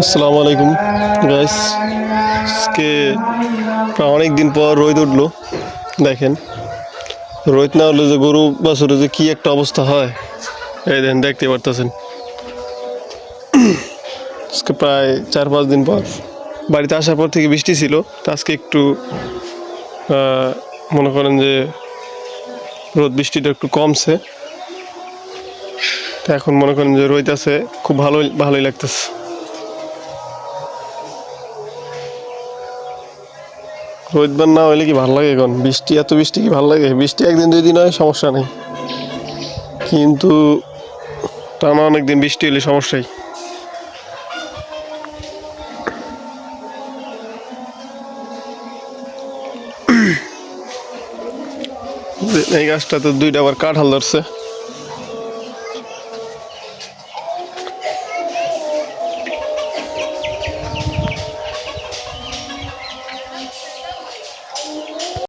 আসসালামু আলাইকুম গাইস আজকে প্রায় অনেক দিন পর রোদ উঠল, দেখেন। রোদ না হলে যে গরু বাছুরে যে কি একটা অবস্থা হয়, এই দেখেন দেখতে পারতেছেন। আজকে প্রায় চার পাঁচ দিন পর, বাড়িতে আসার পর থেকে বৃষ্টি ছিল, তো আজকে একটু মনে করেন যে রোদ বৃষ্টিটা একটু কমছে। তো এখন মনে করেন যে রোদ আছে, খুব ভালোই ভালোই লাগতেছে। রোদবার না হইলে কি ভালো লাগে এখন? বৃষ্টি, এত বৃষ্টি কি ভালো লাগে? বৃষ্টি একদিন, দুই দিন হয়, সমস্যা নেই। কিন্তু টানা অনেক দিন বৃষ্টি হলে সমস্যাই। এই গাছটা তো দুইটা আবার কাঁঠাল ধরছে।